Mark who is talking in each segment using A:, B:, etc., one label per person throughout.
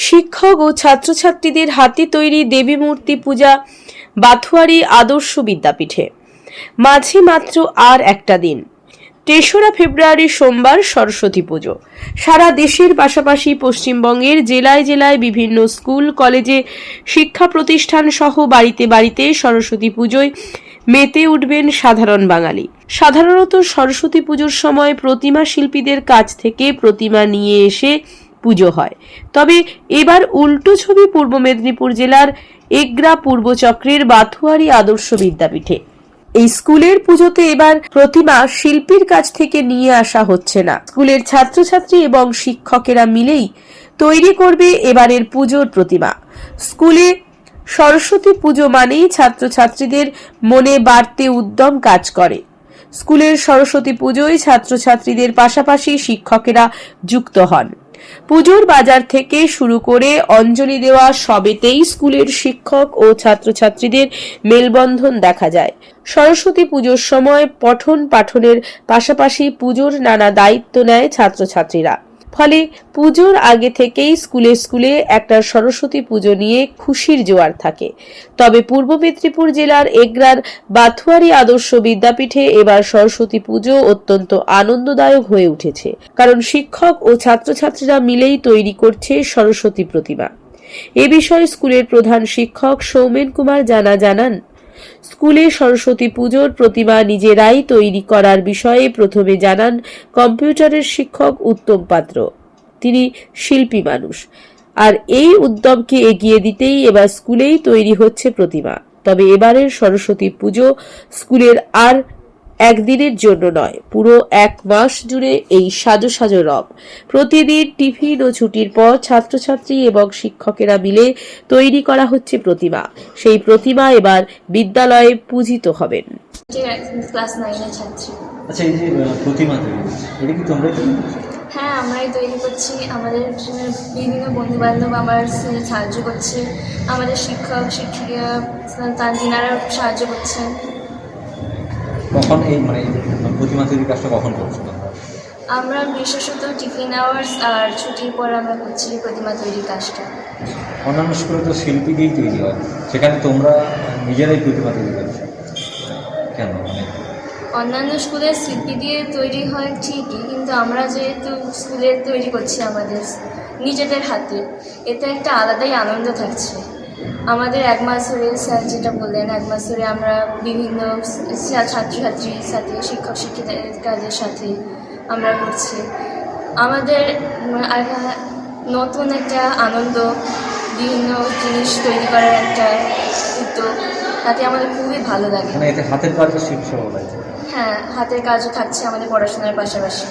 A: শিক্ষক ও ছাত্রছাত্রীদের হাতে তৈরি দেবী মূর্তি পূজা বাথুয়ারি আদর্শ বিদ্যাপীঠে। মাঝে মাত্র আর একটা দিন। তেসরা ফেব্রুয়ারি সোমবার সরস্বতী পুজো। সারা দেশের পাশাপাশি পশ্চিমবঙ্গের জেলায় জেলায় বিভিন্ন স্কুল, কলেজে শিক্ষা প্রতিষ্ঠান সহ বাড়িতে বাড়িতে সরস্বতী পুজোয় মেতে উঠবেন সাধারণ বাঙালি। সাধারণত সরস্বতী পুজোর সময় প্রতিমা শিল্পীদের কাছ থেকে প্রতিমা নিয়ে এসে পুজো হয়। তবে এবার উল্টো ছবি পূর্ব মেদিনীপুর জেলার এগরা পূর্বচক্রের বাথুয়ারি আদর্শ বিদ্যাপীঠে। এই স্কুলের পুজোতে এবার প্রতিমা শিল্পীর কাছ থেকে নিয়ে আসা হচ্ছে না। স্কুলের ছাত্রছাত্রী এবং শিক্ষকেরা মিলেই তৈরি করবে এবারের পুজোর প্রতিমা। স্কুলে সরস্বতী পুজো মানেই ছাত্রছাত্রীদের মনে বাড়তে উদ্যম কাজ করে। স্কুলের সরস্বতী পুজোয় ছাত্রছাত্রীদের পাশাপাশি শিক্ষকেরা যুক্ত হন। পুজোর বাজার থেকে শুরু করে অঞ্জলি দেওয়া সবেতেই স্কুলের শিক্ষক ও ছাত্রছাত্রীদের মেলবন্ধন দেখা যায়। সরস্বতী পুজোর সময় পঠন পাঠনের পাশাপাশি পুজোর নানা দায়িত্ব নেয় ছাত্রছাত্রীরা। ফলে পুজোর আগে থেকেই স্কুলে স্কুলে একটা সরস্বতী পুজো নিয়ে খুশির জোয়ার থাকে। তবে পূর্ব মেদিনীপুর জেলার এগরার বাথুয়ারি আদর্শ বিদ্যাপীঠে এবার সরস্বতী পুজো অত্যন্ত আনন্দদায়ক হয়ে উঠেছে। কারণ শিক্ষক ও ছাত্রছাত্রীরা মিলেই তৈরি করছে সরস্বতী প্রতিমা। এ বিষয়ে স্কুলের প্রধান শিক্ষক সৌমেন কুমার জানা জানান স্কুলে সরস্বতী পুজোর প্রতিমা নিজেরাই তৈরি করার বিষয়ে প্রথমে জানান কম্পিউটারের শিক্ষক উত্তম পাত্র। তিনি শিল্পী মানুষ। আর এই উদ্যমকে এগিয়ে দিতেই এবার স্কুলেই তৈরি হচ্ছে প্রতিমা। তবে এবারের সরস্বতী পুজো স্কুলের আর একদিনের জন্য নয় পুরো এক মাস জুড়ে এই সাজো সাজো রব। প্রতিদিন টিফিন ও ছুটির পর ছাত্রছাত্রী এবং শিক্ষকেরা মিলে তৈরি করা হচ্ছে প্রতিমা। সেই প্রতিমা এবার বিদ্যালয়ে পূজিত হবেন।
B: ক্লাস নাইনের ছাত্রী।
C: আচ্ছা এই যে প্রতিমা তৈরি এটা কি তোমরা
B: হ্যাঁ আমরাই তৈরি করছি। আমাদের বিভিন্ন বন্ধু বান্ধব আমার সাহায্য করছে। আমাদের শিক্ষক শিক্ষিকা তার সাহায্য করছেন।
C: কখন এই মানে প্রতিমা তৈরির কাজটা কখন করছ?
B: আমরা বিশেষত টিফিন আওয়ার্স আর ছুটির পর আমরা করছি প্রতিমা তৈরির কাজটা।
C: অন্যান্য স্কুলে তো শিল্পী দিয়েই তৈরি হয়। সেখানে তোমরা নিজেরাই প্রতিমা তৈরি করছ। কেন? মানে
B: অন্যান্য স্কুলের শিল্পী দিয়ে তৈরি হয় ঠিকই কিন্তু আমরা যেহেতু স্কুলে তৈরি করছি আমাদের নিজেদের হাতে এতে একটা আলাদাই আনন্দ থাকছে। আমাদের এক মাস ধরে স্যার যেটা বললেন এক মাস ধরে আমরা বিভিন্ন ছাত্রছাত্রীর সাথে শিক্ষক শিক্ষিকাদের সাথে আমরা করছি। আমাদের নতুন একটা আনন্দ বিভিন্ন জিনিস তৈরি করার একটা উদ্যোগ তাতে আমাদের খুবই ভালো লাগে।
C: মানে হাতের কাজও শিখছো
B: হ্যাঁ হাতের কাজও থাকছে আমাদের পড়াশোনার পাশাপাশি।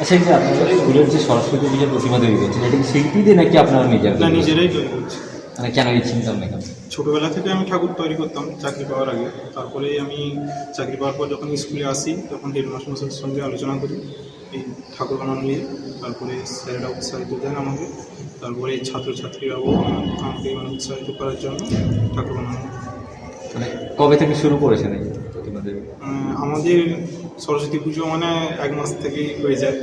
C: আচ্ছা এই যে আপনারা স্কুলের যে সরস্বতী পুজোর প্রতিমা তৈরি করছেন এটা কি শিল্পী দিয়ে নাকি আপনারা নিজেরা
D: না নিজেরাই তৈরি করছি।
C: মানে কেন এই চিন্তা ভাবনা
D: ছোটোবেলা থেকে আমি ঠাকুর তৈরি করতাম চাকরি পাওয়ার আগে। তারপরে আমি চাকরি পাওয়ার পর যখন স্কুলে আসি তখন হেডমাস্টারের সঙ্গে আলোচনা করি এই ঠাকুর বানানো নিয়ে। তারপরে স্যারেরা উৎসাহিত দেন আমাকে। তারপরে ছাত্রছাত্রীরাও আমাকে মানে উৎসাহিত করার জন্য ঠাকুর বানানো।
C: মানে কবে থেকে শুরু করেছেন এই
D: আমাদের সরস্বতী পুজো মানে এক মাস থেকেই হয়ে যায়।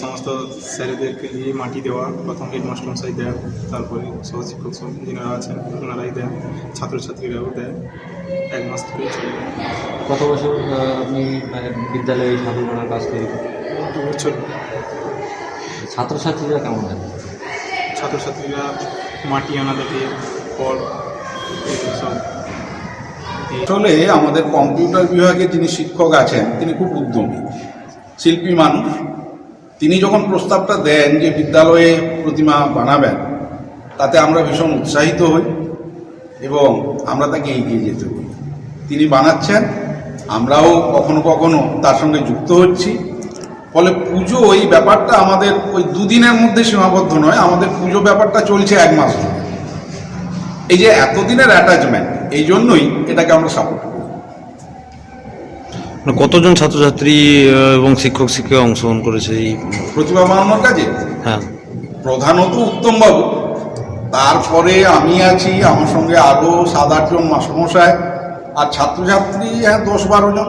D: সমস্ত স্যারেদেরকে দিয়ে মাটি দেওয়া প্রথম হেডমাস্টার মশাই দেন তারপরে সহশিক্ষক সব যিনারা আছেন ওনারাই দেন ছাত্রছাত্রীরাও দেয় এক মাস ধরেই চলে
C: কত বছর আপনি বিদ্যালয়ে এই ঠাকুর বানার কাজ তৈরি
D: দু বছর।
C: ছাত্রছাত্রীরা কেমন দেন
D: ছাত্রছাত্রীরা মাটি আনা থেকে ফল সব দিয়ে
E: আসলে আমাদের কম্পিউটার বিভাগে যিনি শিক্ষক আছেন, তিনি খুব উদ্যমী, শিল্পী মানুষ। তিনি যখন প্রস্তাবটা দেন যে বিদ্যালয়ে প্রতিমা বানাবেন, তাতে আমরা ভীষণ উৎসাহিত হই এবং আমরা তাকে এগিয়ে যেতে বলি। তিনি বানাচ্ছেন, আমরাও কখনো কখনো তার সঙ্গে যুক্ত হচ্ছি। ফলে পুজো এই ব্যাপারটা আমাদের ওই দুদিনের মধ্যে সীমাবদ্ধ নয়, আমাদের পুজো ব্যাপারটা চলছে এক মাস ধরে। এই যে এতদিনের অ্যাটাচমেন্ট এই জন্যই এটাকে আমরা সাপোর্ট করি।
F: মানে কতজন ছাত্রছাত্রী এবং শিক্ষক শিক্ষিকা অংশগ্রহণ করেছে এই?
E: প্রতিভা বানানোর কাজে?
F: হ্যাঁ।
E: প্রধানত উত্তমবাবু। তারপরে আমি আছি আমার সঙ্গে আরও সাত আটজন মাসমশায় আর ছাত্রছাত্রী হ্যাঁ দশ বারো জন।